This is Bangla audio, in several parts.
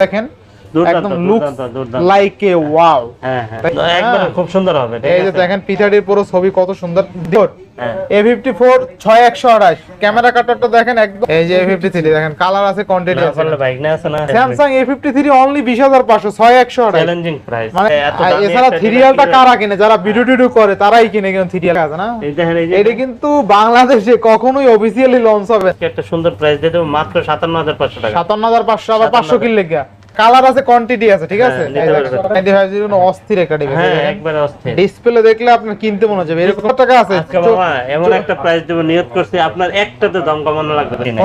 দেখেন একদম লুক দুর্দান্ত, দুর্দান্ত। লাইক এ ওয়াও হ্যাঁ হ্যাঁ হ্যাঁ। খুব সুন্দর হবে এই যে দেখেন পিথাডির পুরো ছবি কত সুন্দর। এ ফিফটি ফোর ছয় একশো আড়াইশ। ক্যামেরা কাটারটা দেখেন একদম এই যে এ ফিফটি থ্রি দেখেন কালার আছে কোয়ান্টিটি আছে। পারলে বাইক না আছে না Samsung A fifty three only বিশ হাজার পাঁচশো ছয় একশো আড়াইশ। মানে এছাড়া থ্রিয়ালটা কারা কিনে? যারা ভিডিও টিডিও করে তারাই কিনে কিন্তু থ্রিয়াল আছে না? এই দেখেন এই যে। এটা কিন্তু বাংলাদেশে কখনোই অফিসিয়ালি লঞ্চ হবে একটা সুন্দর প্রাইস দিয়ে দেবো মাত্র সাতান্ন হাজার পাঁচশো টাকা। সাতান্ন হাজার পাঁচশো আবার পাঁচশো কিনলে গা কালার আছে কোয়ান্টিটি আছে ঠিক আছে? হ্যাঁ, জিরো অস্থির একটা ডিভাইস হ্যাঁ একবারে অস্থির। ডিসপ্লে দেখলে আপনার কিনতে মনে হচ্ছে এরকম কত টাকা আছে? এমন একটা প্রাইস দেবো নিয়ত করছি আপনার একটাতে দাম কমানো লাগবে কোনো?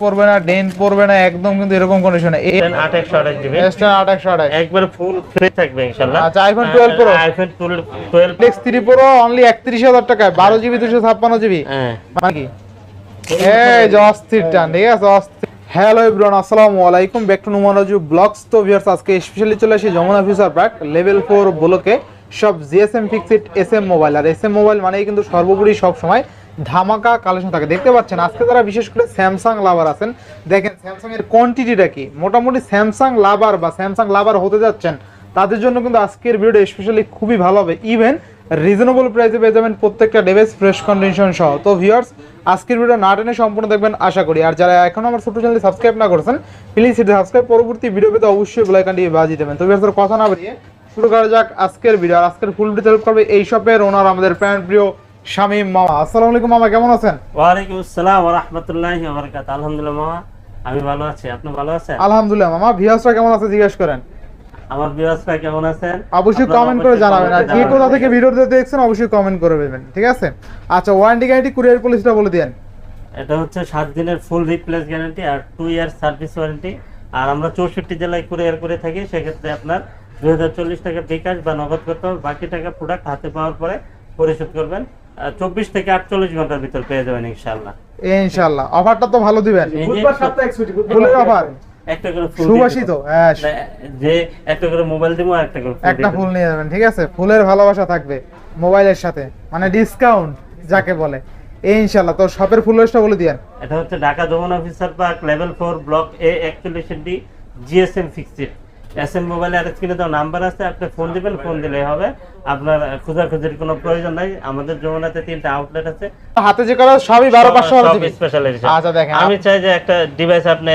পড়বে না ডেন্ট পড়বে না একদম কিন্তু এরকম কন্ডিশনে আট একশো আঠাশ জিবি এসটা আট একবারে ফুল ফ্রি থাকবে ইনশাল্লাহ আচ্ছা, iPhone 12 Pro? IPhone twelve X three pro only একত্রিশ হাজার টাকায় বারো জিবি দুশো ছাপ্পান্ন জিবি হ্যাঁ। মানে কি? এই যে অস্থির টান ঠিক আছে অস্থির। হ্যালো এভরিওয়ান আসসালামু আলাইকুম ব্যাক টু নুমারাজু ব্লগস তো ভিউয়ার্স আজকে স্পেশালি চলে আসি Jamuna future park level four ব্লকে সব জিএসএম ফিক্সড এসএম মোবাইল আর এসএম মোবাইল মানেই কিন্তু সর্বোপরি সব সময় ধামাকা কালেকশন থাকে। দেখতে পাচ্ছেন, আজকে যারা বিশেষ করে স্যামসাং লাভার আছেন। দেখেন স্যামসাং এর কোয়ান্টিটিটা কি? মোটামুটি স্যামসাং লাভার বা স্যামসাং লাভার হতে যাচ্ছেন, তাদের জন্য কিন্তু আজকের ভিডিও স্পেশালি খুবই ভালো হবে। ইভেন রিজনেবল প্রাইসে পেয়ে যাবেন প্রত্যেকটা ডিভাইস ফ্রেশ কন্ডিশন সহ। তো ভিউয়ার্স আজকের ভিডিও না টেনে সম্পূর্ণ দেখবেন আশা করি। আর যারা এখনও আমার ছোট চ্যানেল সাবস্ক্রাইব না করেছেন প্লিজ সেটা সাবস্ক্রাইব পরবর্তী ভিডিও পেতে অবশ্যই বেল আইকনটি বাজিয়ে দেবেন। তো ভিউয়ার্স কথা না বাড়িয়ে শুরু করা যাক আজকের ভিডিও আর আজকের ফুল ডিটেল করবে এই শপের ওনার আমাদের প্যান্ট প্রিয় শামীম মামা। আসসালামু আলাইকুম মামা কেমন আছেন? ওয়ালাইকুম আসসালাম ওয়া রাহমাতুল্লাহি ওয়া বারাকাতুহু। আলহামদুলিল্লাহ মামা আমি ভালো আছি। আপনি ভালো আছেন? আলহামদুলিল্লাহ মামা ভিউয়ার্সরা কেমন আছে জিজ্ঞেস করেন? আমার ভিউয়ার্সরা কেমন আছেন? অবশ্যই কমেন্ট করে জানাবেন আর কে কোথা থেকে ভিডিওটা দেখছেন অবশ্যই কমেন্ট করে দেবেন ঠিক আছে? আচ্ছা ওয়ারেন্টি গ্যারান্টি কুরিয়ার পলিসিটা বলে দেন। এটা হচ্ছে সাত দিনের ফুল রিপ্লেস গ্যারান্টি আর টু ইয়ার সার্ভিস ওয়ারেন্টি আর আমরা চৌষট্টি জেলায় কুরিয়ার করে থাকি সেক্ষেত্রে আপনার দুই হাজার চল্লিশ টাকা বিকাশ বা নগদ করতে হবে। বাকি টাকা প্রোডাক্ট হাতে পাওয়ার পরে পরিশোধ করবেন। চব্বিশ থেকে আটচল্লিশ ঘণ্টার ভিতর পেয়ে যাবেন ইনশাল্লাহ ইনশাআল্লাহ অফারটা তো ভালো দিবেন। বুধবার সপ্তাহে ছুটি বুধবার অফার। একটা করে ফুল সুবাসিত হ্যাঁ যে একটা করে মোবাইল দিব আর একটা করে একটা ফুল নিয়ে যাবেন ঠিক আছে? ফুলের ভালোবাসা থাকবে মোবাইলের সাথে মানে ডিসকাউন্ট যাকে বলে। এই ইনশাআল্লাহ তো শপের ফুল লিস্টটা বলে দিয়েন। এটা হচ্ছে Dhaka Jamuna officer park level four block A একচল্লিশ D GSM fixed S M মোবাইলে আর স্ক্রিনে তো নাম্বার আছে আপনি ফোন দিবেন ফোন দিলেই হবে। আপনার খোঁজাখুঁজির কোনো প্রয়োজন নাই। আমাদের যমুনাতে তিনটা আউটলেট আছে। হাতে যে করা সবই বারো পাঁচশো স্পেশাল আচ্ছা, দেখেন, আমি চাই যে একটা ডিভাইস আপনি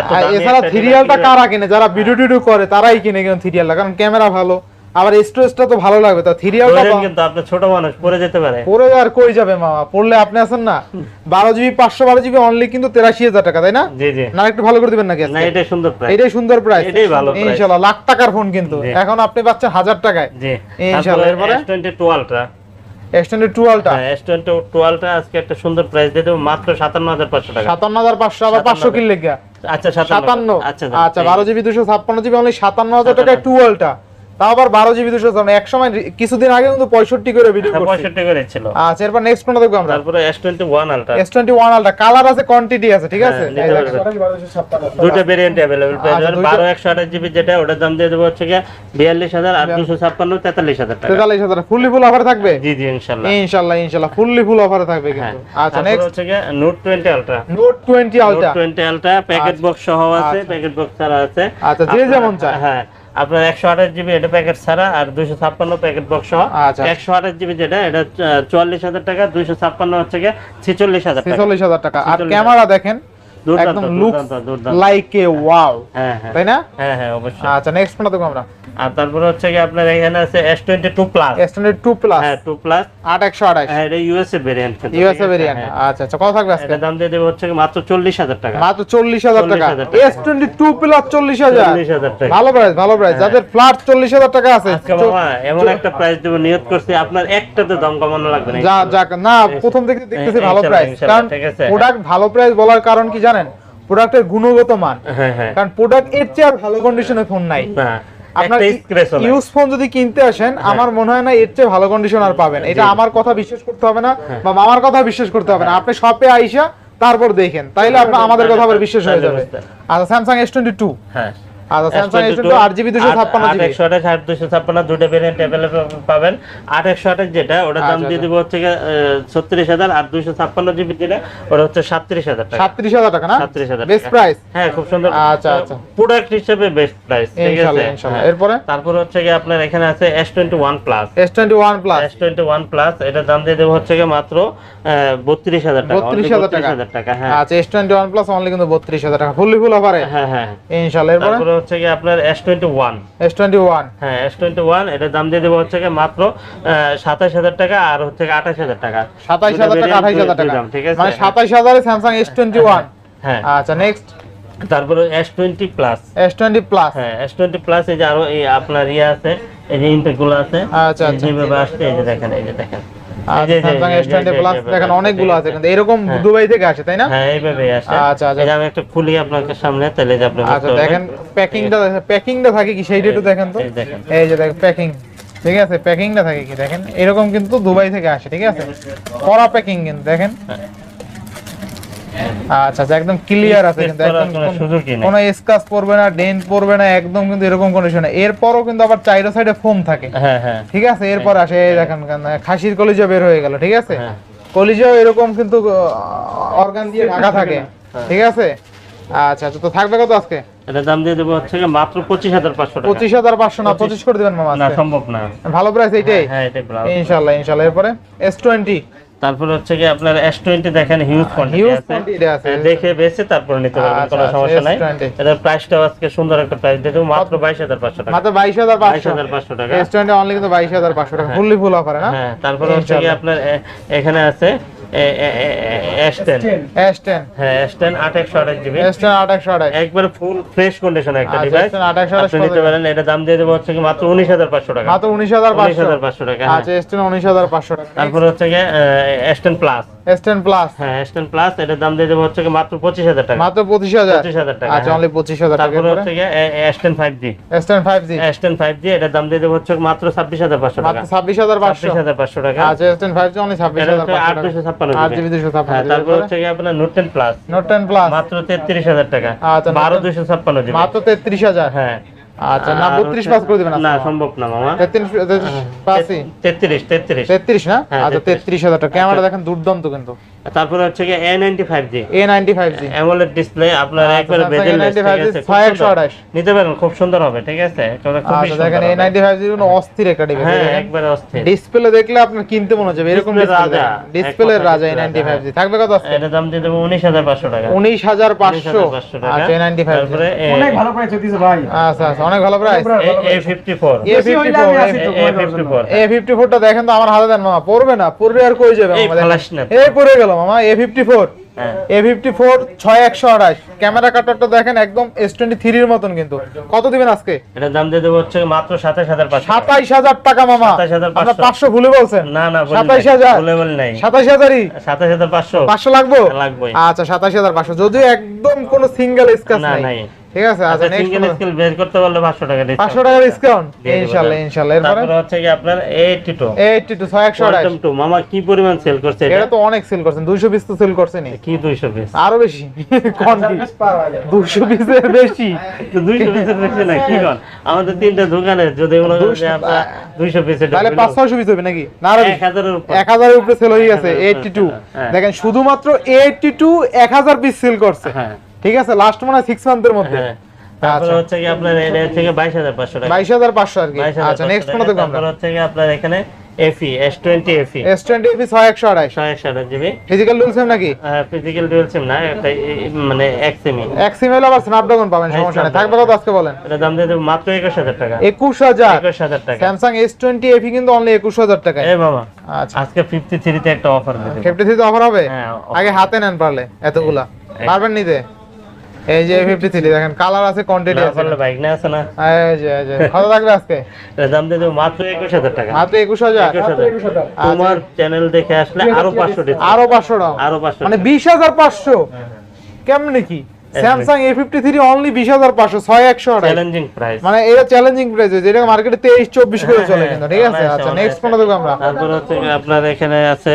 এত এছাড়া থ্রিয়ালটা কারা কিনে? যারা ভিডিও টিডিও করে তারাই কিনে কিন্তু থ্রিয়ালটা কারণ ক্যামেরা ভালো। আবার স্টোরেজটা তো ভালো লাগবে তো থ্রিয়ালটা ধরেন কিন্তু আপনি ছোট মানুষ পরে যেতে পারে। পড়ে আর কই যাবে মামা? পড়লে আপনি আছেন না। বারো জিবি পাঁচশো বারো জিবি অনলি কিন্তু তেরাশি হাজার টাকা তাই না? জি জি। না একটু ভালো করে দিবেন নাকি? না এটাই সুন্দর প্রাইস এটাই সুন্দর প্রাইস এটাই ভালো price। ইনশাআল্লাহ লাখ টাকার ফোন কিন্তু। এখন আপনি পাচ্ছেন হাজার টাকায়। জি। ইনশাআল্লাহ, এরপরে? এস টোয়েন্টি টুয়েলভটা এক্সটেন্ডেড টুয়েলভটা হ্যাঁ এস টোয়েন্টি টুয়েলভটা আজকে একটা সুন্দর প্রাইস দিয়ে দেবো মাত্র সাতান্ন হাজার পাঁচশো টাকা। সাতান্ন হাজার পাঁচশো আবার পাঁচশো কিনলে গিয়া? আচ্ছা সাতান্ন। আচ্ছা আচ্ছা। বারো জিবি দুশো ছাপ্পান্ন জিবি অনলি সাতান্ন হাজার টাকায় টুয়েলভটা তাও আবার বারো জিবি দুশো এক সময় কিছুদিন আগে কিন্তু পঁয়ষট্টি করে ভিডিও পঁয়ষট্টি করে ছিল। আচ্ছা এরপর নেক্সট কোনটা দেখব আমরা? তারপরে S twenty one ultra S twenty one ultra colour আছে কোয়ান্টিটি আছে? ঠিক আছে হ্যাঁ, সপ্তাহ দুটো ভেরিয়েন্ট অ্যাভেলেবল পেয়ে আচ্ছা, যাবেন বারো একশো আঠাশ জিবি যেটা ওটার দাম দিয়ে দেবো হচ্ছে গিয়ে বিয়াল্লিশ হাজার আর দুশো ছাপ্পান্ন তেতাল্লিশ হাজার তেতাল্লিশ হাজার। ফুললি ফুল অফার থাকবে? জি জি ইনশাল্লাহ। ইনশাল্লাহ ইনশাল্লাহ ফুললি ফুল অফারে থাকবে হ্যাঁ কিন্তু। আচ্ছা নেক্সট হচ্ছে গিয়ে Note twenty ultra Note twenty Note ultra twenty ultra packet আচ্ছা। বক্স সহ আছে আচ্ছা। প্যাকেট বক্স ছাড়া আছে। আচ্ছা, যে যেমন চায়। হ্যাঁ আপনার একশো আঠাশ জিবি এটা প্যাকেট ছাড়া আর দুইশো ছাপ্পান্ন প্যাকেট বক্স আচ্ছা। একশো আঠাশ জিবি যেটা এটা চুয়াল্লিশ হাজার টাকা দুইশো ছাপ্পান্ন হচ্ছে ছিচল্লিশ হাজার ছেচল্লিশ হাজার টাকা। আর ক্যামেরা দেখেন একদম লুক দুর্দান্ত, দুর্দান্ত। লাইক এ ওয়াও হ্যাঁ হ্যাঁ। তাই না? হ্যাঁ হ্যাঁ অবশ্যই। আচ্ছা নেক্সট কোনটা দেখব আমরা। আর তারপরে হচ্ছে কি আপনার এখানে আছে S twenty two plus standard two plus হ্যাঁ টু প্লাস আট একশো আঠাশ। হ্যাঁ এটা ইউএসএ ভেরিয়েন্ট ইউএসএ ভেরিয়েন্ট আচ্ছা আচ্ছা কত থাকবে আজকে? দাম দিয়ে দেবো হচ্ছে কি মাত্র চল্লিশ হাজার টাকা। মাত্র চল্লিশ হাজার টাকা। 40,000 টাকা। এস টোয়েন্টি টু প্লাস চল্লিশ হাজার। চল্লিশ হাজার টাকা। ভালো প্রাইস ভালো প্রাইস যাদের ফ্ল্যাট চল্লিশ হাজার টাকা আছে আজকে বাবা এমন একটা প্রাইস দেবো নিয়ত করছি আপনার একটাতে দাম কমানো লাগবে না। যা না প্রথম থেকে দেখতেছি ভালো ইনশাল্লাহ, প্রাইস কারণ প্রোডাক্ট ভালো প্রাইস বলার কারণ কি জানেন? প্রোডাক্টের গুণগত মান। হ্যাঁ হ্যাঁ। কারণ প্রোডাক্টের চেয়ে আর ভালো কন্ডিশনের ফোন নাই। আপনার স্ক্র্যাচ হবে ইউজ ফোন যদি কিনতে আসেন আমার মনে হয় না এর চেয়ে ভালো কন্ডিশন আর পাবেন। এটা আমার কথা বিশ্বাস করতে হবে না হ্যাঁ। বা মামার কথা বিশ্বাস করতে হবে না। আপনি শপে আইসা তারপর দেখেন। তাইলে আপনার আমাদের কথা আবার বিশ্বাস হয়ে যাবে। আচ্ছা স্যামসাং এস টোয়েন্টি টু হ্যাঁ। আচ্ছা, Samsung S22 8GB 256 GB একশো আঠাশ আট দুশো ছাপ্পান্ন দুটো ভেরিয়েন্ট অ্যাভেলেবল পাবেন। আট একশো আঠাশ যেটা ওটার দাম আচ্ছা, দিয়ে আচ্ছা। হচ্ছে ছত্রিশ হাজার আর দুশো ছাপ্পান্ন জিবি যেটা ওটা হচ্ছে সাতত্রিশ হাজার টাকা। সাতত্রিশ হাজার টাকা না? সাতত্রিশ হাজার বেস্ট প্রাইস হ্যাঁ খুব সুন্দর। আচ্ছা, আচ্ছা। প্রোডাক্ট হিসেবে বেস্ট প্রাইস ঠিক আছে? ইনশাআল্লাহ ইনশাআল্লাহ হ্যাঁ। এরপরে? তারপর হচ্ছে আপনার এখানে আছে S twenty one plus S twenty one plus S twenty one plus এটার দাম দিয়ে দেবো হচ্ছে মাত্র বত্রিশ হাজার টাকা বত্রিশ হাজার টাকা। 32,000 টাকা হ্যাঁ। আচ্ছা S twenty one plus only কিন্তু বত্রিশ হাজার টাকা। ফুললি ফুল অফারে হ্যাঁ হ্যাঁ। ইনশাআল্লাহ এরপরে? হচ্ছে গিয়ে আপনার S twenty one S twenty one হ্যাঁ এস টোয়েন্টি ওয়ান এটার দাম দিয়ে দেবো হচ্ছে গিয়ে মাত্র সাতাশ হাজার টাকা আর হচ্ছে আঠাশ হাজার টাকা। সাতাইশ দুটো হাজার টাকা আঠাইশ হাজার টাকা। ঠিক আছে? মানে সাতাইশ হাজারে স্যামসাং এস টোয়েন্টি ওয়ান হ্যাঁ। আচ্ছা নেক্সট তারপরে S twenty plus S twenty plus হ্যাঁ এস টোয়েন্টি প্লাস এই যে আরও এই আপনার ইয়ে আছে এই যে ইনটেকগুলো আছে আচ্ছা, আচ্ছা। যেভাবে আসছে এই যে দেখেন এই যে দেখেন। এই যে- এই যে- স্যামসাং এস টোয়েন্টি প্লাস দেখেন অনেকগুলো আছে কিন্তু এরকম হ্যাঁ। দুবাই থেকে আসে তাই না? হ্যাঁ এইভাবে আসে। আচ্ছা, আচ্ছা। আমি একটা খুলি আপনাকে সামনে তাহলে যে আপনি আচ্ছা দেখেন প্যাকিংটা প্যাকিংটা থাকে কি সেইটা একটু দেখেন তো? এই যে দেখেন প্যাকিং ঠিক আছে প্যাকিংটা থাকে কি দেখেন? এরকম কিন্তু দুবাই থেকে আসে ঠিক আছে? কড়া প্যাকিং কিন্তু দেখেন। আচ্ছা আচ্ছা একদম ক্লিয়ার আছে কিন্তু একদম কোনো কোন- সুযোগই স্কাচ পড়বে না ডেন্ট পড়বে না একদম কিন্তু এরকম কন্ডিশন এরপরও কিন্তু আবার চাইরো সাইডে ফোম থাকে। হ্যাঁ হ্যাঁ। ঠিক আছে? এরপর আসে দেখেন খাসির কলিজা বের হয়ে গেল ঠিক আছে? হ্যাঁ। কলিজাও এরকম কিন্তু অর্গান দিয়ে ঢাকা থাকে ঠিক আছে? আচ্ছা আচ্ছা তো থাকবে কত আজকে? এটার দাম দিয়ে দেবো হচ্ছে মাত্র পঁচিশ হাজার পাঁচশো পঁচিশ হাজার পাঁচশো না পঁচিশ করে দিবেন মামা না সম্ভব না। ভালো প্রাইস এইটাই? হ্যাঁ এটাই ইনশাল্লাহ ইনশাল্লাহ। এরপরে এস টোয়েন্টি তারপরে হচ্ছে কি আপনার এস টোয়েন্টি দেখেন হিউজ কোয়ান্টিটি Huge আছে। হ্যাঁ, দেখে বেছে তারপর নিতে পারবেন আচ্ছা, কোনো সমস্যা নাই। S20 এটার প্রাইসটাও আজকে সুন্দর একটা প্রাইস দিয়ে মাত্র বাইশ হাজার পাঁচশো টাকা। মাত্র বাইশ হাজার বাইশ পাঁচশো হাজার পাঁচশো টাকা। এস টোয়েন্টি অনলি কিন্তু বাইশ হাজার পাঁচশো টাকা। ফুললি ফুল অফার না? হ্যাঁ তারপর হচ্ছে কি আপনার এখানে আছে হ্যাঁ একবার ফুল ফ্রেশ কন্ডিশন একটা আচ্ছা, ডিভাইস S10 আঠাশ আঠাশ আপনি নিতে পারেন এটা দাম দিয়ে দেবো হচ্ছে মাত্র উনিশ হাজার পাঁচশো টাকা। মাত্র উনিশ হাজার পাঁচশো। হাজার পাঁচশো টাকা হ্যাঁ। আচ্ছা উনিশ হাজার পাঁচশো টাকা। তারপরে হচ্ছে গিয়ে S ten plus S ten plus হ্যাঁ এস টেন প্লাস এটার দাম দিয়ে দেবো হচ্ছে মাত্র পঁচিশ হাজার টাকা। মাত্র পঁচিশ হাজার? পঁচিশ হাজার টাকা আচ্ছা হ্যাঁ। অনলি পঁচিশ হাজার টাকা তারপরে হচ্ছে গিয়ে S ten five G S ten five G S ten five G এটার দাম দিয়ে দেবো হচ্ছে মাত্র ছাব্বিশ হাজার পাঁচশো টাকা। মাত্র টাকা। আচ্ছা S ten five G only টাকা। হ্যাঁ তারপর হচ্ছে আপনার প্লাস প্লাস মাত্র তেত্রিশ হাজার টাকা। আচ্ছা, মাত্র হ্যাঁ। আচ্ছা না আর বত্রিশ হচ্ছে- পাস করে দিবেন না সম্ভব না মামা। তেত্রিশ তেত্রিশ পাঁচই তেত্রিশ তেত্রিশ। তেত্রিশ না? হ্যাঁ, আচ্ছা 33 তেত্রিশ হাজার টাকা। ক্যামেরা দেখেন দুর্দান্ত কিন্তু। তারপরে হচ্ছে ninety five G AMOLED display আপনার আচ্ছা, একবারে বেজেল A95 ঠিক আছে, খুব ছয় একশো সুন্দর। আঠাশ। নিতে পারেন খুব সুন্দর হবে ঠিক আছে? খুবই আচ্ছা দেখেন সুন্দর এ হবে। নাইনটি ফাইভ জি কোনো অস্থির একটা ডিভাইস হ্যাঁ একবারে অস্থির। ডিসপ্লে দেখলে আপনার কিনতে মনে হচ্ছে এরকম রাজা, ডিসপ্লে এক রাজা এ display নাইনটি রাজা, ফাইভ জি থাকবে কত আজকে? এটার দাম দিয়ে দেবো উনিশ হাজার পাঁচশো টাকা। উনিশ হাজার পাঁচশো। 19,500 টাকা। আচ্ছা এ নাইনটি ফাইভ তারপরে অনেক ভালো প্রাইস হইতেছে ভাই। আচ্ছা আচ্ছা অনেক ভালো price A fifty four A বেশি ফিফটি হইলে আমি আসি ফোর তো এ কমাই দেওয়ার ফিফটি জন্য। ফোর এ ফিফটি ফোরটা দেখেন তো আমার হাতে দেন মামা পড়বে না পড়বে আর কই যাবে দেখেন। তো। এই পড়ে গেল। মামা এ ফিফটি ফোর হ্যাঁ। এ ফিফটি ফোর ছয় একশো আঠাশ ক্যামেরা কাটারটা দেখেন একদম এস টোয়েন্টি থ্রির মতন কিন্তু। কত দিবেন আজকে? এটা দাম দিয়ে দেবো হচ্ছে মাত্র সাতাশ হাজার সাতাইশ হাজার টাকা মামা। 27,500 আপনার পাঁচশো ভুলে বলছেন? না না সাতাইশ হাজার? ভুলে বল নাই। সাতাইশ হাজারই? সাতাশ হাজার পাঁচশো। পাঁচশো লাগবো? লাগবে আচ্ছা সাতাশ হাজার পাঁচশো। যদিও একদম কোনো সিঙ্গেল স্কাচ নাই। ঠিক আছে আচ্ছা আচ্ছা সিঙ্গেল নেক্সট স্কেল বের করতে পারলে পাঁচশো টাকা ডিসকাউন্ট দিয়ে দেবো ইনশাল্লাহ তাহলে। ইনশাল্লাহ। এরপরে? তারপরে হচ্ছে কি আপনার এইটি টু এইটটি টু মামা কি পরিমাণ সেল করছে এটা? এটা তো অনেক সেল করছেন দুইশো পিস তো সেল করছেনই কি দুইশো পিস আরও বেশি। কোন কি পিস পার হয়ে যায়। দুশো পিসের বেশি। দুইশো পিসের বেশি না কি কর আমাদের তিনটা দোকানে যদি মনে করেন যে আপনার দুইশো পিসের তাহলে পাঁচ ছয়শো পিস হবে নাকি? না আরও এক বেশি? হাজারের উপর। এক হাজারের উপরে সেল হয়ে গেছে হ্যাঁ, এইটটি টু হ্যাঁ। দেখেন শুধুমাত্র এইটটি টু এক হাজার পিস সেল করছে। হ্যাঁ। ঠিক আছে লাস্ট মনে হয় সিক্স মান্থের মধ্যে। হ্যাঁ তারপরে আচ্ছা। হচ্ছে কি আপনার এটা হচ্ছে কি বাইশ হাজার পাঁচশো টাকা। বাইশ হাজার পাঁচশো আর কি। আচ্ছা নেক্সট কোনো দেখব আমরা। হচ্ছে কি আপনার এখানে FE S twenty FE S twenty piece ছয় একশো আড়াইশ। ছয় একশো আঠাশ জিবি। ফিজিক্যাল রুল সেম নাকি? ফিজিক্যাল ডুয়েল সিম না একটা এ- মানে এক সিমি এক আবার স্ন্যাপড্রাগন পাবেন হ্যাঁ, সমস্যা নেই। থাকবে কত আজকে বলেন? এটা দাম দিয়ে মাত্র একুশ হাজার টাকা। একুশ হাজার। একুশ হাজার টাকা। স্যামসাং এস টোয়েন্টি এফি কিন্তু অনলি একুশ হাজার টাকায়। এ বাবা আচ্ছা। আজকে ফিফটি থ্রিতে একটা অফার দিতে ফিফটি থ্রিতে অফার হবে? হ্যাঁ, আগে হাতে নেন পারলে এতগুলা। পারবেন নিতে? এই যে ফিফটি থ্রি দেখেন কালার আছে কোয়ান্টিটি আছে। পারলে বাইক না আছে না। এই যে এই যে কত লাগবে আজকে? দাম দিয়ে দেবো মাত্র একুশ হাজার টাকা। মাত্র একুশ হাজার? একুশ হাজার। একুশ হাজার। তোমার চ্যানেল দেখে আসলে আরও পাঁচশো ডিসকাউন্ট। আরও পাঁচশো টাকা আরও পাঁচশো মানে বিশ হাজার পাঁচশো। কেমনে কি? Samsung A fifty three only বিশ হাজার পাঁচশো ছয় একশো চ্যালেঞ্জিং প্রাইস মানে এটা চ্যালেঞ্জিং প্রাইস যেটা মার্কেটে তেইশ চব্বিশ করে চলে কিন্তু ঠিক আছে? আচ্ছা। নেক্সট কোনটা দেখব আমরা। তারপর হচ্ছে আপনার এখানে আছে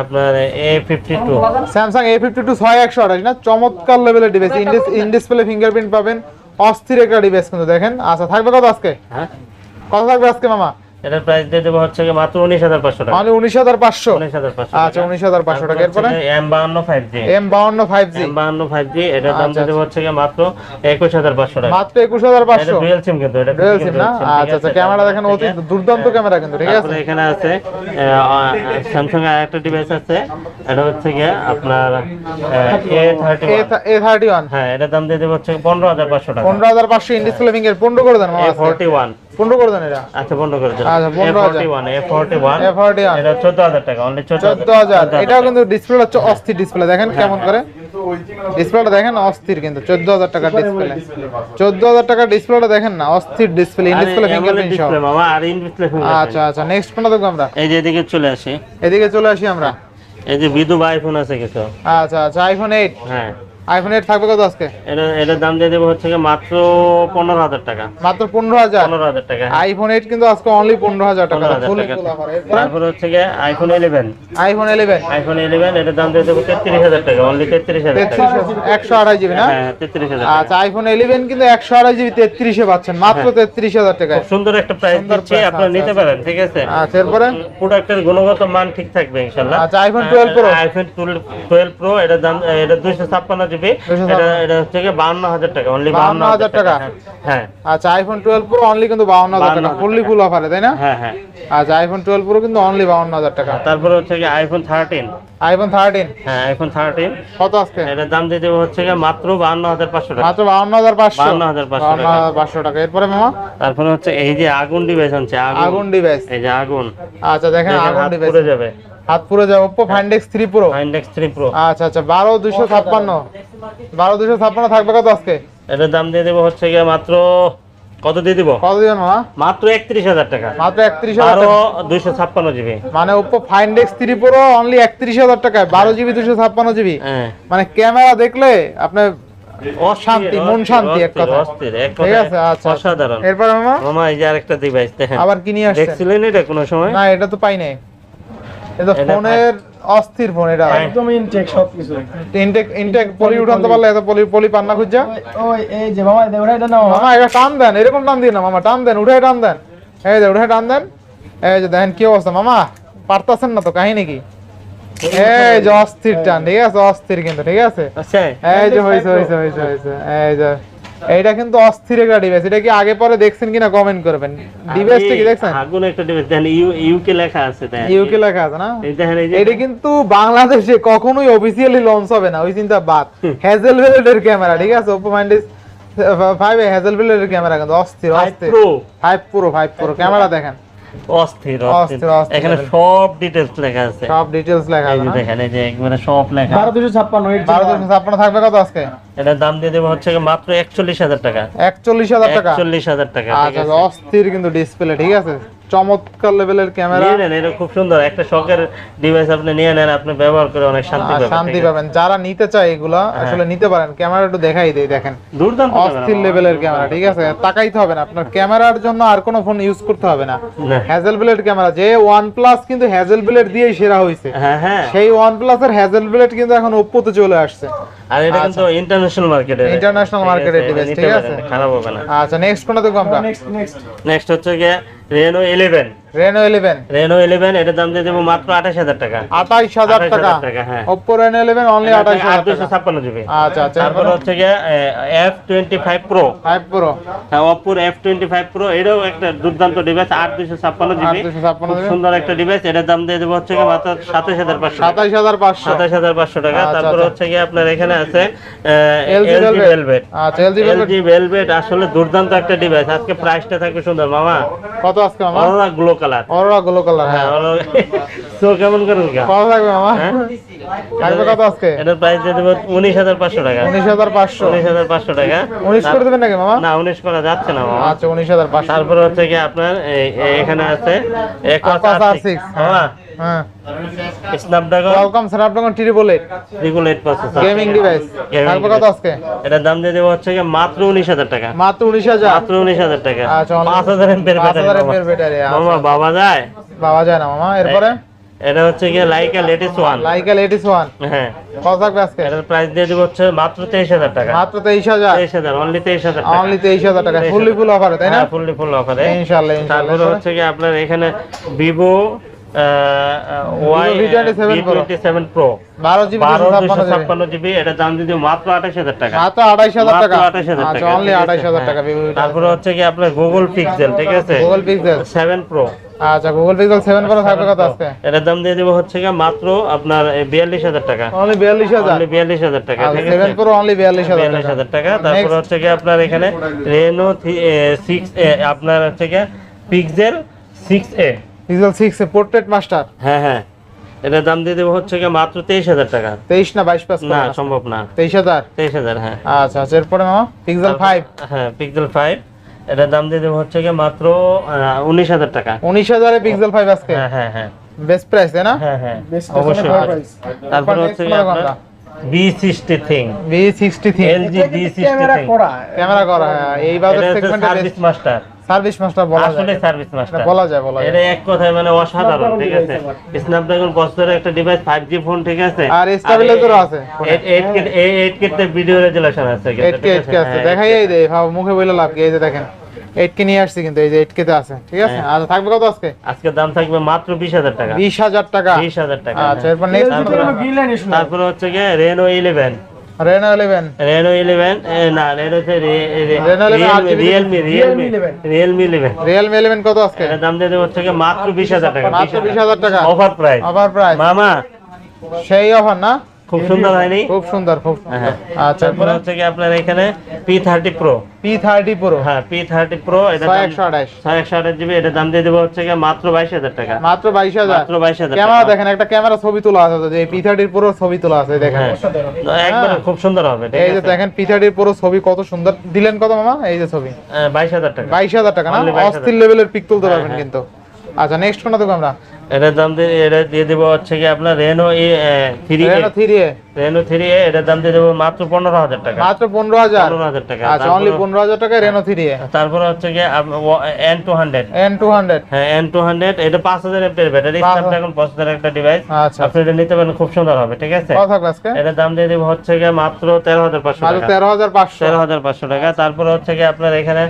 আপনার A fifty two Samsung A fifty two ছয় একশো আঠাশ না? চমৎকার লেভেলের ডিভাইস ইন ডিসপ্লে ফিঙ্গারপ্রিন্ট পাবেন। অস্থির একটা ডিভাইস কিন্তু দেখেন? আচ্ছা থাকবে কত আজকে? হ্যাঁ? কত থাকবে আজকে মামা? এটার প্রাইস দিয়ে দেবো হচ্ছে মাত্র উনিশ হাজার পাঁচশো টাকা। মানে উনিশ হাজার পাঁচশো? উনিশ হাজার পাঁচশো আচ্ছা উনিশ হাজার পাঁচশো টাকা। এরপরে? এম বাহান্ন ফাইভ জি এম বাউন্ন ফাইভ জি এম বাহান্ন ফাইভ জি এটার দাম আচ্ছা, দিয়ে দেবো হচ্ছে গিয়ে মাত্র একুশ হাজার পাঁচশো টাকা। মাত্র একুশ হাজার পাঁচশো? ডুয়েল সিম কিন্তু এটা ডুয়েল সিম না? আচ্ছা আচ্ছা ক্যামেরা দেখেন অতি দুর্দান্ত ক্যামেরা কিন্তু ঠিক আছে? এখানে আছে স্যামসাং এর একটা ডিভাইস আছে। এটা হচ্ছে গিয়ে আপনার A thirty A thirty one হ্যাঁ এটার দাম দিয়ে দেবো হচ্ছে পনেরো হাজার পাঁচশো টাকা। পনেরো হাজার পাঁচশো ইন্ডিস ফিল্মিং এর পনেরো করে দেন। ফোরটি ওয়ান পনেরো করে দেন এটা। আচ্ছা বন্ধ করে দিলাম আচ্ছা, A 15,000 forty one one A forty one এটা চোদ্দ হাজার টাকা অনলি চোদ্দ চোদ্দ হাজার। এটাও কিন্তু ডিসপ্লে অস্থির ডিসপ্লে দেখেন কেমন করে। ডিসপ্লেটা দেখেন অস্থির কিন্তু চোদ্দ হাজার টাকার ডিসপ্লে চোদ্দ হাজার টাকার ডিসপ্লেটা দেখেন না অস্থির ডিসপ্লে ইন ডিসপ্লে ফিঙ্গারপ্রিন্ট সহ। আচ্ছা আচ্ছা নেক্সট কোনটা দেখব আমরা। এই যে এদিকে চলে আসি। এদিকে চলে আসি আমরা। এই যে বিদু আইফোন আছে কিছু আচ্ছা আচ্ছা আইফোন এইট হ্যাঁ। আইফোন এইট থাকবে কত আজকে? এটা এটার দাম দিয়ে দেবো হচ্ছে মাত্র পনেরো হাজার টাকা। মাত্র পনেরো হাজার? পনেরো হাজার টাকা। হ্যাঁ। আইফোন এইট কিন্তু আজকে অনলি পনেরো হাজার টাকা। 15,000 ফুল টাকা। ফুল তারপর হচ্ছে গিয়ে iPhone eleven iPhone eleven iPhone eleven এটার দাম দিয়ে দেবো তেত্রিশ হাজার টাকা অনলি তেত্রিশ হাজার টাকা। তেত্রিশ একশো আড়াই জিবি না? হ্যাঁ তেত্রিশ হাজার টাকা। আচ্ছা আইফোন ইলেভেন কিন্তু একশো আড়াই জিবি তেত্রিশে পাচ্ছেন মাত্র তেত্রিশ হাজার টাকায়। খুব সুন্দর একটা প্রাইস দিচ্ছি আপনারা আচ্ছা, নিতে পারেন ঠিক আছে? আচ্ছা এরপরে? প্রোডাক্টের গুণগত মান ঠিক থাকবে ইনশাল্লাহ আচ্ছা, iPhone 12 Pro। IPhone twelve pro এটার দাম এটা দুইশো ছাপ্পান্ন জিবি এটা এটা হচ্ছে টাকা অনলি 52,000 টাকা? হ্যাঁ। আচ্ছা আইফোন টুয়েলভ প্রো অনলি কিন্তু বাউন্ন হাজার টাকা। ফুললি ফুল অফারে তাই না? হ্যাঁ হ্যাঁ। আচ্ছা আইফোন টুয়েলভ প্রো কিন্তু অনলি বাউন্ন হাজার টাকা। তারপরে হচ্ছে গিয়ে আইফোন থার্টিন আইফোন থার্টিন হ্যাঁ আইফোন থার্টিন কত আজকে? এটার দাম দিয়ে দেবো হচ্ছে গিয়ে মাত্র বাহান্ন হাজার পাঁচশো টাকা। মাত্র বাউন্ন হাজার পাঁচশো। 52,500 হাজার পাঁচশো টাকা। এরপরে মামা? তারপরে হচ্ছে এই যে আগুন ডিভাইস আনছে আগুন। ডিভাইস এই যে আগুন। আচ্ছা দেখেন দেখেন আগুন ডিভাইস পুড়ে যাবে। হাত পুরো যায় Oppo Find X three pro index three pro আচ্ছা আচ্ছা বারো দুশো ছাপ্পান্ন। বারো দুশো ছাপ্পান্ন থাকবে কত আজকে? এটার দাম দিয়ে দেবো হচ্ছে গিয়ে মাত্র কত দিয়ে দিব? কত দিবেন মাত্র একত্রিশ হাজার টাকা। মাত্র একত্রিশ হাজার বারো টাকা। দুইশো ছাপ্পান্ন জিবি মানে প্রো অনলি একত্রিশ হাজার টাকায় বারো জিবি দুশো ছাপ্পান্ন জিবি হ্যাঁ। মানে ক্যামেরা দেখলে আপনার অশান্তি মন শান্তি এক অস্থির, কথায়। ঠিক আছে আচ্ছা। অসাধারণ। এরপরে মামা? মামা এই যে আরেকটা ডিভাইস দেখেন। আবার কি নিয়ে আসছেন দেখছিলেন এটা কোনো সময়? না এটা তো পাই নাই। এটা ফোনের অস্থির ফোন এটা। একদম ইনটেক সবকিছু। ইনটেক ইনটেক পলি উঠাতে পারলে এত পলি পলি পান্না খুঁজা। ওই- ওই এই যে মামা দে না মামা। এটা টান দেন এরকম টান দিন না মামা টান দেন উঠে টান দেন। এই যে উঠে টান দেন। এই যে দেখেন কি অবস্থা মামা পারতাছেন না তো কাহিনী কি? এই যে অস্থির টান ঠিক আছে অস্থির কিন্তু ঠিক আছে। আচ্ছা। এই যে হয়েছে হয়েছে হয়েছে হয়েছে এই যে। এইটা কিন্তু অস্থির একটা ডিভাইস এটা কি আগে পরে দেখছেন কিনা কমেন্ট করবেন। ডিভাইসটা কি দেখছেন? আগুন একটা ডিভাইস দেখেন ইউ ইউকে লেখা আছে দেখেন। ইউকে লেখা আছে না? এটা কিন্তু বাংলাদেশে কখনোই অফিসিয়ালি লঞ্চ হবে না ওই চিন্তা বাদ। হ্যাজেল এর ক্যামেরা ঠিক আছে? ওপো মাইন্ডিস ফাইভ হ্যাজেল এর ক্যামেরা কিন্তু অস্থির অস্থির। Five pro five pro camera দেখেন। অস্থির। এখানে সব ডিটেলস লেখা আছে। সব ডিটেলস লেখা আছে দেখেন এই যে একবারে সব লেখা। বারো এর ছাপ্পান্ন বারো দুশো ছাপ্পান্ন থাকবে কত আজকে? এটার দাম দিয়ে দেবো হচ্ছে মাত্র একচল্লিশ হাজার টাকা। একচল্লিশ হাজার টাকা? একচল্লিশ হাজার টাকা আচ্ছা অস্থির কিন্তু ডিসপ্লে ঠিক আছে? চমৎকার লেভেলের ক্যামেরা নিয়ে নেন এটা খুব সুন্দর। একটা শখের ডিভাইস আপনি নিয়ে নেন আপনি ব্যবহার করে অনেক শান্তি পাবেন শান্তি পাবেন। যারা নিতে চায় এগুলা হ্যাঁ। আসলে নিতে পারেন। ক্যামেরা একটু দেখাই দেই দেখেন। দুর্দান্ত অস্থির লেভেলের ক্যামেরা ঠিক আছে? তাকাইতে হবে না। আপনার ক্যামেরার জন্য আর কোনো ফোন ইউজ করতে হবে না। হ্যাজেল ব্লেড ক্যামেরা যে ওয়ান প্লাস কিন্তু হ্যাজেল ব্লেড দিয়েই সেরা হয়েছে হ্যাঁ হ্যাঁ। সেই ওয়ান প্লাস এর হ্যাজেল ব্লেড কিন্তু এখন ওপ্পোতে চলে আসছে। আর এটা কিন্তু ইন্টারন্যাশনাল মার্কেটে ইন্টারন্যাশনাল মার্কেটে এর ঠিক আছে? খারাপ হবে না। আচ্ছা নেক্সট কোনটা দেখব আমরা? নেক্সট নেক্সট নেক্সট হচ্ছে গিয়ে Reno eleven Reno eleven Reno eleven এটার দাম দিয়ে দেবো মাত্র আঠাশ হাজার টাকা। 28,000 টাকা। হ্যাঁ। আঠাইশ আট হাজার টাকা। ছাপ্পান্ন জিবি আচ্ছা আচ্ছা। তারপর হচ্ছে twenty five pro five pro হ্যাঁ টোয়েন্টি ফাইভ এটাও একটা দুর্দান্ত ডিভাইস জিবি খুব সুন্দর একটা ডিভাইস এটার দাম দিয়ে দেবো হচ্ছে মাত্র সাতাশ হাজার পাঁচশো সাতাইশ হাজার পাঁচশো। সাতাশ হাজার পাঁচশো টাকা। আচ্ছা, তারপর আচ্ছা। হচ্ছে গিয়ে আপনার এখানে আছে ভেলভেট ভেলভেট আচ্ছা এলজি ভেলভেট এলজি ভেলভেট আসলে দুর্দান্ত একটা ডিভাইস আজকে প্রাইসটা থাকবে সুন্দর মামা। কত আজকে মামা? গ্লো কালার অরোরা গুলো কালার হ্যাঁ। হ্যাঁ কেমন করেন গা? কত থাকবে মামা হ্যাঁ? কত আজকে? এটার প্রাইস দিয়ে দেবো টাকা। উনিশ হাজার পাঁচশো। উনিশ হাজার পাঁচশো টাকা। উনিশ করে দেবেন নাকি মামা? না উনিশ করা যাচ্ছে না মামা। আচ্ছা উনিশ হাজার পাঁচশো। হচ্ছে কি আপনার এখানে আছে Aquas R6 মামা হ্যাঁ। Snapdragon welcome Snapdragon triple eight regulate processor gaming device থাকবে কত আজকে? এটার দাম দিয়ে দেবো হচ্ছে কি মাত্র উনিশ হাজার টাকা। মাত্র উনিশ হাজার? মাত্র উনিশ হাজার টাকা। আচ্ছা, পাঁচ হাজার এমপের পাঁচ হাজার এমপির ব্যাটারি ব্যাটারি মামা বাবা যায়? পাওয়া যায় না মামা এরপরে? এটা হচ্ছে গিয়ে Leica latest one Leica ladies one হ্যাঁ। কত থাকবে আজকে? এটার প্রাইস দিয়ে দিব হচ্ছে মাত্র তেইশ হাজার টাকা। মাত্র অনলি তেইশ হাজার অনলি তেইশ হাজার টাকা। ফুললি ফুল অফারে তাই না? ফুললি ফুল অফারে তারপরে হচ্ছে কি আপনার এখানে ভিভো Uh, তারপরে হচ্ছে কি আপনার গুগল পিক্সেল ঠিক আছে? গুগল পিক্সেল সেভেন প্রো আচ্ছা গুগল পিক্সেল 7 প্রো থাকবে আছে। দাম দিয়ে দেব হচ্ছে কি মাত্র আপনার 42000 টাকা। অনলি 42000 টাকা বিয়াল্লিশ হাজার 7 প্রো টাকা। তারপর হচ্ছে কি আপনার এখানে Reno 6 আপনার হচ্ছে কি Pixel 6a diesel 6 A portrait master হ্যাঁ হ্যাঁ। এটা দাম দিয়ে দেব হচ্ছে কি মাত্র তেইশ হাজার টাকা। তেইশ না 22 পাস না সম্ভব না। 23000 23000 হ্যাঁ। আচ্ছা আচ্ছা এরপরে মামা পিক্সেল 5 হ্যাঁ পিক্সেল 5 এটার দাম দিয়ে দেব হচ্ছে কি মাত্র উনিশ হাজার টাকা। 19000 এ পিক্সেল 5 আজকে? হ্যাঁ হ্যাঁ হ্যাঁ। বেস্ট প্রাইস তাই না? হ্যাঁ হ্যাঁ। বেস্ট প্রাইস তারপর হচ্ছে কি B sixty thing B sixty thing LG B sixty thing camera করা। এই বাজার সেগমেন্টে মাস্টার সার্ভিস মাস্টার বলা আসলে যায় সার্ভিস মাস্টার বলা যায় বলা যায়। এটা এক কথায় মানে অসাধারণ ঠিক আছে? স্ন্যাপড্রাগন প্রসেসরের একটা ডিভাইস 5G ফোন ঠিক আছে? আর স্টেবিলাইজারও আছে। 8 কিট 8 কিট ভিডিও রেজোলিউশন আছে কে কে আছে। হ্যাঁ, দেখাই এই দে মুখে বলে লাভ কি? এই যে দেখেন এইট কে নিয়ে আসছি কিন্তু এই যে এইট কে তে আছে ঠিক আছে? হ্যাঁ। আচ্ছা থাকবে কত আজকে? আজকে দাম থাকবে মাত্র 20000 টাকা। বিশ হাজার টাকা। 20000 টাকা। আচ্ছা। এরপর নেক্সট তারপরে হচ্ছে গিয়ে রেনো 11 রেনো ইলেভেন রেনো 11 এ, না রেনো হচ্ছে Reno 11 RGB Realme Realme Realme 11 Realme eleven কত আজকে? এর দাম দিয়ে দেবো হচ্ছে মাত্র 20000 টাকা। মাত্র বিশ হাজার টাকা। অফার প্রাইস অফার প্রাইস মামা। সেই অফার না? খুব সুন্দর হয়নি? খুব সুন্দর খুব হ্যাঁ আচ্ছা তারপরে হচ্ছে কি আপনার এখানে P thirty pro P thirty pro হ্যাঁ পি থার্টি প্রো এটা জিবি এটা দাম দিয়ে দেবো হচ্ছে কি মাত্র বাইশ হাজার টাকা। মাত্র বাইশ হাজার। মাত্র বাইশ হাজার ক্যামেরা দেখেন একটা ক্যামেরা ছবি তোলা আছে যে পি থার্টির পুরো ছবি তোলা আছে দেখেন। হ্যাঁ। একবারে খুব সুন্দর হবে এই যে দেখেন পি থার্টির পুরো ছবি কত সুন্দর। দিলেন কত মামা এই যে ছবি? বাইশ হাজার টাকা। বাইশ হাজার টাকা না? 22,000 অস্থির লেভেলের পিক তুলতে হ্যাঁ, পারবেন হ্যাঁ। কিন্তু। আচ্ছা নেক্সট কোনটা দেবো আমরা। এটার দাম দিয়ে এটা দিয়ে দেবো হচ্ছে কি আপনার Reno three Reno three A Reno three এটার দাম দিয়ে দেবো মাত্র পনেরো হাজার টাকা। মাত্র পনেরো হাজার? পনেরো হাজার টাকা। আচ্ছা অনলি পনেরো হাজার টাকায় রেনো থ্রি এ তারপরে হচ্ছে কি N two hundred N two hundred হ্যাঁ এন টু হান্ড্রেড এটা পাঁচ হাজার এমপের ব্যাটারি পাঁচ- স্ন্যাপড্রাগন প্রসেসরের একটা ডিভাইস আচ্ছা। আপনি এটা নিতে পারেন খুব সুন্দর হবে ঠিক আছে? এটার দাম দিয়ে দেবো হচ্ছে গিয়ে মাত্র তেরো হাজার পাঁচশো টাকা। তেরো হাজার পাঁচশো। তেরো হাজার পাঁচশো টাকা। তারপরে হচ্ছে গিয়ে আপনার এখানে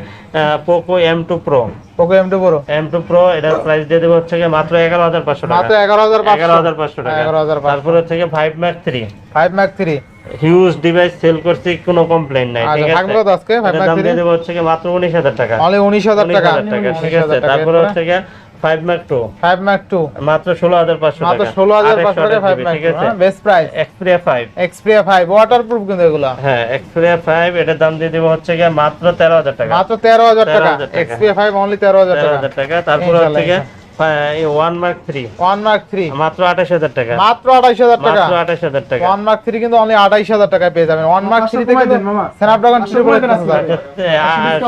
Poco M two pro Poco M two pro M two pro এটার প্রাইস দিয়ে দেবো হচ্ছে মাত্র এগারো হাজার পাঁচশো টাকা। মাত্র এগারো হাজার এগারো হাজার পাঁচশো টাকা। এগারো হাজার তারপরে হচ্ছে five Mark three five Mark three huge device sale করছি কোনো কমপ্লেন নাই আচ্ছা, ঠিক আছে? থাকবে আজকে? ফাইভ ম্যাক থ্রি দিয়ে দেবো হচ্ছে মাত্র উনিশ হাজার টাকা। অনলি উনিশ হাজার উনিশ টাকা ঠিক আছে? তারপর? হচ্ছে গিয়ে five Mark two five Mark মাত্র ষোলো হাজার পাঁচশো মাত্র টাকা। ষোলো হাজার পাঁচশো টাকা ফাইভ 828 ম্যাক ঠিক best price Xperia five Xperia five waterproof কিন্তু এগুলা। হ্যাঁ এক্সপ্রিয়া ফাইভ এটার দাম দিয়ে দেবো হচ্ছে গিয়ে মাত্র তেরো হাজার টাকা। মাত্র তেরো হাজার টাকা। 13,000 টাকা। এক্সপ্রিয়া ফাইভ অনলি তেরো হাজার তেরো টাকা। হাজার টাকা। তারপরে হচ্ছে গিয়ে one Mark three one Mark three মাত্র আঠাশ হাজার টাকা। মাত্র আঠাইশ হাজার টাকা। মাত্র আঠাশ হাজার টাকা। ওয়ান মার্ক থ্রি কিন্তু অনলি আঠাইশ হাজার টাকায় পেয়ে যাবেন। ওয়ান মার্ক থ্রি থেকে কমাই দেন মামা।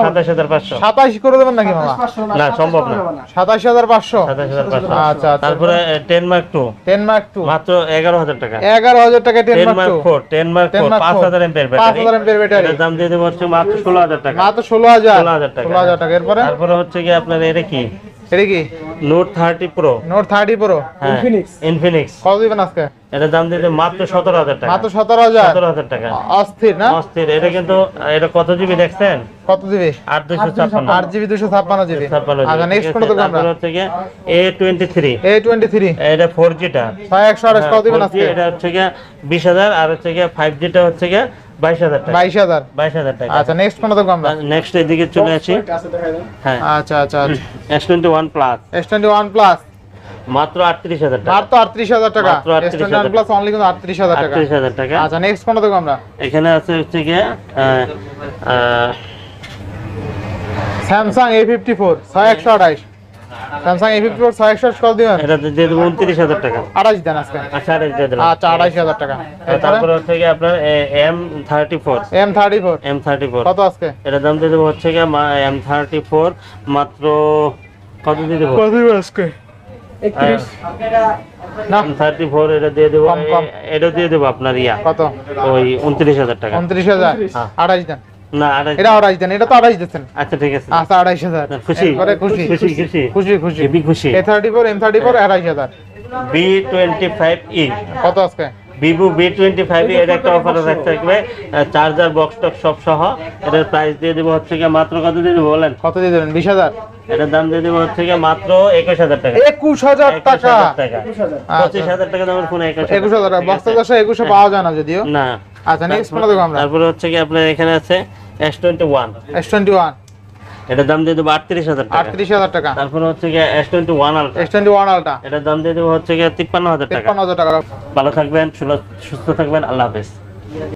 সাতাশ হাজার পাঁচশো। সাতাইশ করে দেবেন নাকি মামা? না, সম্ভব না। সাতাইশ হাজার পাঁচশো? সাতাশ হাজার পাঁচশো। আচ্ছা আচ্ছা। তারপরে ten Mark two ten Mark two মাত্র এগারো হাজার টাকা। এগারো হাজার টাকা ten ten Mark Mark four ten Mark four পাঁচ হাজার এমপের পাঁচ হাজার এমপের ব্যাটারি দাম দিয়ে দেবো হচ্ছে মাত্র ষোলো হাজার টাকা। মাত্র ষোলো হাজার। ষোলো হাজার টাকা। ষোলো হাজার টাকা। এরপরে? তারপরে হচ্ছে কি আপনার এটা কি? এটা কি? Note thirty pro note thirty pro হ্যাঁ Infinix। ইনফিনিক্স কত দিবেন আজকে? এটার দাম দেবো মাত্র সতেরো হাজার টাকা। মাত্র সতেরো হাজার? সতেরো হাজার টাকা। অস্থির না? অস্থির। এটা কিন্তু এটা কত জিবি দেখছেন? কত জিবি আট দুশো ছাপ্পান্ন। আট জিবি দুশো ছাপ্পান্ন জিবি ছাপ্পান্ন আচ্ছা নেক্সট কোনটা দেবো আমরা? হচ্ছে এ টোয়েন্টি থ্রি এটা ফোর জিটা ছয় একশো আঠাশ কত দিবেন আজকে? এটা হচ্ছে গিয়ে বিশ হাজার আর হচ্ছে গিয়ে ফাইভ জিটা হচ্ছে গিয়ে আচ্ছা নেক্সট কোন দেখব নেক্সট এদিকে চলে আসি। হ্যাঁ। আচ্ছা আচ্ছা S21 প্লাস S21 প্লাস মাত্র 38000 টাকা। মাত্র 38000 টাকা। S21 অনলি কিন্তু 38000 টাকা। 38000 টাকা। আচ্ছা নেক্সট কোন দেখব এখানে আছে হচ্ছে কি Samsung A54 6128 Samsung A fifty four ছয় একশো কত দিবেন? এটা দিয়ে দেবো উনত্রিশ হাজার টাকা। আঠাশ দেন আজকে। আচ্ছা আঠাশ দিয়ে দিলাম। আচ্ছা আঠাশ হাজার টাকা। তারপরে হচ্ছে গিয়ে আপনার M thirty four. M thirty four. M thirty four. কত আজকে? এটার দাম দিয়ে দেবো হচ্ছে গিয়ে এম থার্টি ফোর মাত্র কত দিয়ে দেবো? কত দিবেন আজকে? থার্টি ফোর এটা দিয়ে দেবো। এটা দিয়ে দেবো আপনার ইয়া। কত? ওই উনত্রিশ হাজার টাকা। উনত্রিশ হাজার। হ্যাঁ। আঠাশ দেন। না এটা আঠাশ দেন এটা তো আঠাশ দিচ্ছেন আচ্ছা ঠিক আছে। আচ্ছা আঠাশ হাজার। খুশি? খুশি খুশি খুশি খুশি। খুশি A thirty four M thirty four আঠাশ হাজার। বি টোয়েন্টি ফাইভ ই কত আজকে? ভিভো বি টোয়েন্টি ফাইভ এর একটা অফার থাকবে চার্জার বক্স টক সব সহ। এটার প্রাইস দিয়ে দেবো হচ্ছে মাত্র কত দিয়ে দেবো বলেন? কত দিয়ে দেবেন? বিশ হাজার? এটার দাম দিয়ে দেবো হচ্ছে গিয়ে মাত্র একুশ হাজার টাকা। একুশ হাজার টাকা। হাজার। পঁচিশ হাজার টাকা দামের ফোন একুশ একুশ হাজার টাকা। একুশে পাওয়া যায় না যদিও। না। আচ্ছা নেক্সট ফোন দেখো আমরা তারপরে হচ্ছে কি আপনার এখানে আছে S twenty one twenty one এটার দাম দিয়ে দেবো আটত্রিশ হাজার টাকা। আটত্রিশ হাজার টাকা। তারপরে হচ্ছে গিয়ে S twenty one ultra S twenty one ultra এটার দাম দিয়ে দেবো হচ্ছে গিয়ে তিপ্পান্ন হাজার টাকা। তিপ্পান্ন হাজার টাকা। ভালো থাকবেন সুস্থ থাকবেন আল্লাহ হাফেজ।